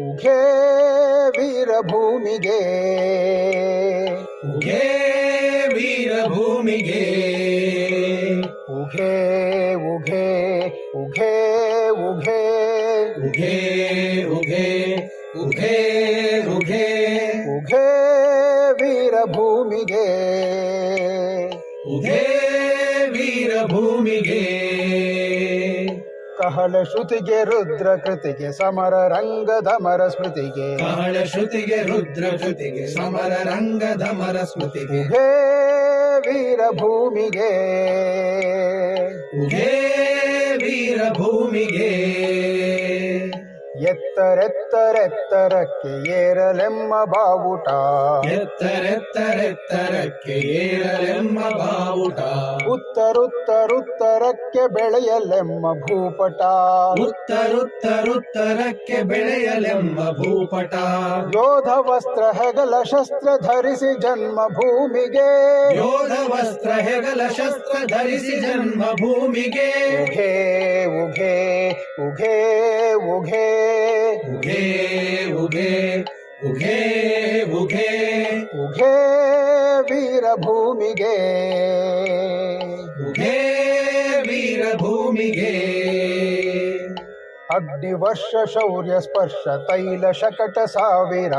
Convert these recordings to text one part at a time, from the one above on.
ಉಘೇ ವೀರಭೂಮಿಗೆ. ಉಘೇ ವೀರಭೂಮಿಗೆ. ಉಘೇ ಉಘೇ ಉಘೇ ಉಘೇ. ಉಘೇ ಉಘೇ ಉಘೇ ಉಘೇ. ಉಘೇ ವೀರಭೂಮಿಗೆ. ಉಘೇ ವೀರಭೂಮಿಗೆ. ಕಹಳ ಶ್ರುತಿಗೆ ರುದ್ರ ಕೃತಿಗೆ ಸಮರ ರಂಗ ಧಮರ ಸ್ಮೃತಿಗೆ. ಕಹಳ ಶ್ರುತಿಗೆ ರುದ್ರ ಕೃತಿಗೆ ಸಮರ ರಂಗ ಧಮರ ಸ್ಮೃತಿಗೆ. ಹೇ ವೀರ ಭೂಮಿಗೆ ಹೇ ವೀರ ಭೂಮಿಗೆ ಎತ್ತರೆತ್ತರೆತ್ತರಕ್ಕೆ ಏರಲೆಮ್ಮ ಬಾವುಟ. ಎತ್ತರೆತ್ತರೆತ್ತರಕ್ಕೆ ಏರಲೆಮ್ಮ ಬಾವುಟ. ಉತ್ತರುತ್ತರುತ್ತರಕ್ಕೆ ಬೆಳೆಯಲೆಮ್ಮ ಭೂಪಟ. ಉತ್ತರುತ್ತರುತ್ತರಕ್ಕೆ ಬೆಳೆಯಲೆಮ್ಮ ಭೂಪಟ. ಯೋಧ ವಸ್ತ್ರ ಹೆಗಲ ಶಸ್ತ್ರ ಧರಿಸಿ ಜನ್ಮ ಭೂಮಿಗೆ. ಯೋಧ ವಸ್ತ್ರ ಹೆಗಲ ಶಸ್ತ್ರ ಧರಿಸಿ ಜನ್ಮ ಭೂಮಿಗೆ. ಉಘೇ ಉಘೇ ಉಘೇ ಉಘೇ. ಉಘೇ ಉಘೇ ಉಘೇ ಉಘೇ ಉಘೇ ವೀರಭೂಮಿಗೆ ಉಘೇ ವೀರಭೂಮಿಗೆ ಅಗ್ನಿವರ್ಷ ಶೌರ್ಯ ಸ್ಪರ್ಶ ತೈಲ ಶಕಟ ಸಾವಿರ.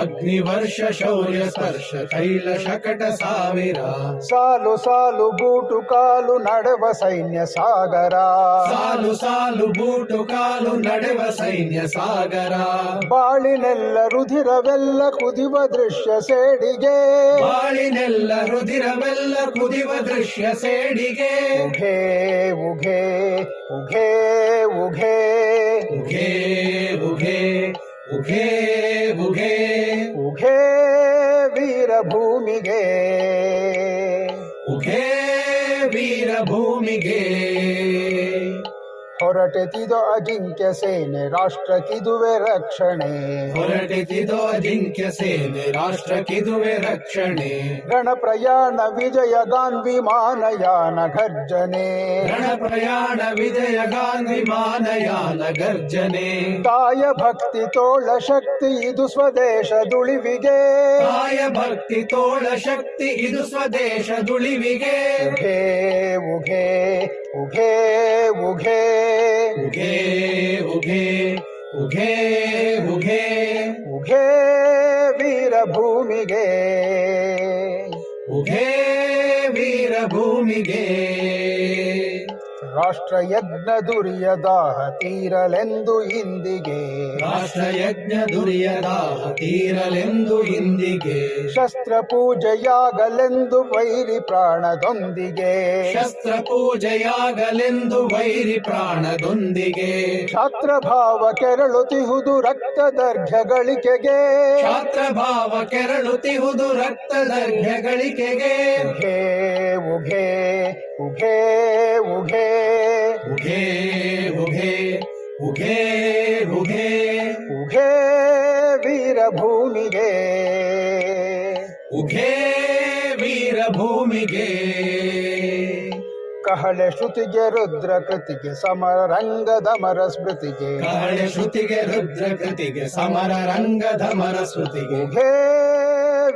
ಅಗ್ನಿವರ್ಷ ಶೌರ್ಯ ಸ್ಪರ್ಶ ತೈಲ ಶಕಟ ಸಾವಿರ. ಸಾಲು ಸಾಲು ಬೂಟು ಕಾಲು ನಡೆವ ಸೈನ್ಯ ಸಾಗರ. ಸಾಲು ಸಾಲು ಬೂಟು ಕಾಲು ನಡೆವ ಸೈನ್ಯ ಸಾಗರ. ಬಾಳಿನೆಲ್ಲ ರುಧಿರವೆಲ್ಲ ಕುದಿವ ದೃಶ್ಯ ಸೇಡಿಗೆ. ಬಾಳಿನೆಲ್ಲ ರುಧಿರವೆಲ್ಲ ಕುದಿವ ದೃಶ್ಯ ಸೇಡಿಗೆ. ಉಘೇ ಉಘೇ ಉಘೇ ಉಘೇ. ಉಘೇ ಉಘೇ ಉಘೇ ಉಘೇ ಉಘೇ ವೀರಭೂಮಿಗೆ ಉಘೇ ವೀರಭೂಮಿಗೆ ಹೊರಟೆತಿದು ಅಜಿಂಕ್ಯ ಸೇನೆ ರಾಷ್ಟ್ರಕ್ಕಿದುವೆ ರಕ್ಷಣೆ. ಹೊರಟೆತಿದೋ ಅಜಿಂಕ್ಯ ಸೇನೆ ರಾಷ್ಟ್ರಕ್ಕಿದುವೆ ರಕ್ಷಣೆ. ಗಣ ಪ್ರಯಾಣ ವಿಜಯ ಗಾನ್ ವಿಮಾನಯಾನ ಗರ್ಜನೆ. ಗಣ ಪ್ರಯಾಣ ವಿಜಯ ಗಾಂಧಿ ಮಾನಯಾನ ಗರ್ಜನೆ. ಕಾಯ ಭಕ್ತಿ ತೋಳ ಶಕ್ತಿ ಇದು ಸ್ವದೇಶ ದುಳಿವಿಗೆ. ಕಾಯ ಭಕ್ತಿ ತೋಳ ಶಕ್ತಿ ಇದು ಸ್ವದೇಶ ದುಳಿವಿಗೆ. ಉಘೇ ಉಘೇ ಉಘೇ ಉಘೇ. 오게 오게 오게 오게. 오게 ವೀರಭೂಮಿಗೆ 오게. ವೀರಭೂಮಿಗೆ ರಾಷ್ಟ್ರ ಯಜ್ಞ ದುರಿಯ ದಾಹ ತೀರಲೆಂದು ಇಂದಿಗೆ. ರಾಷ್ಟ್ರಯಜ್ಞ ದುರ್ಯದಾಹ ತೀರಲೆಂದು ಇಂದಿಗೆ. ಶಸ್ತ್ರ ಪೂಜೆಯಾಗಲೆಂದು ವೈರಿ ಪ್ರಾಣದೊಂದಿಗೆ. ಶಸ್ತ್ರ ಪೂಜೆಯಾಗಲೆಂದು ವೈರಿ ಪ್ರಾಣದೊಂದಿಗೆ. ಛಾತ್ರ ಭಾವ ಕೆರಳುತಿಹುದು ದರ್ಘ ಗಳಿಕೆಗೆ ಛಾತ್ರ ಭಾವ ಕೆರಳುತಿಹುದು ದರ್ಘ ಗಳಿಕೆಗೆ ಉಘೇ ಉಘೇ ಉಘೇ ಉಘೇ ಉಘೇ ಉಘೇ ವೀರ ಭೂಮಿಗೆ ವೀರಭೂಮಿಗೆ. ವೀರ ಭೂಮಿಗೆ ಕಹಳೆ ಶ್ರುತಿಗೆ ರುದ್ರ ಕೃತಿಗೆ ಸಮರ ರಂಗದಮರ ಸ್ಮೃತಿಗೆ. ಕಹಳೆ ಶ್ರುತಿಗೆ ರುದ್ರ ಕೃತಿಗೆ ಸಮರ ರಂಗಧಮರ ಸ್ಮೃತಿಗೆ. ಉಘೇ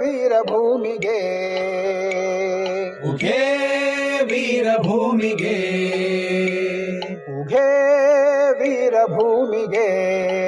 ವೀರ ಭೂಮಿಗೆ ವೀರಭೂಮಿಗೆ. ಉಘೇ ವೀರಭೂಮಿಗೆ. ಉಘೇ ವೀರಭೂಮಿಗೆ.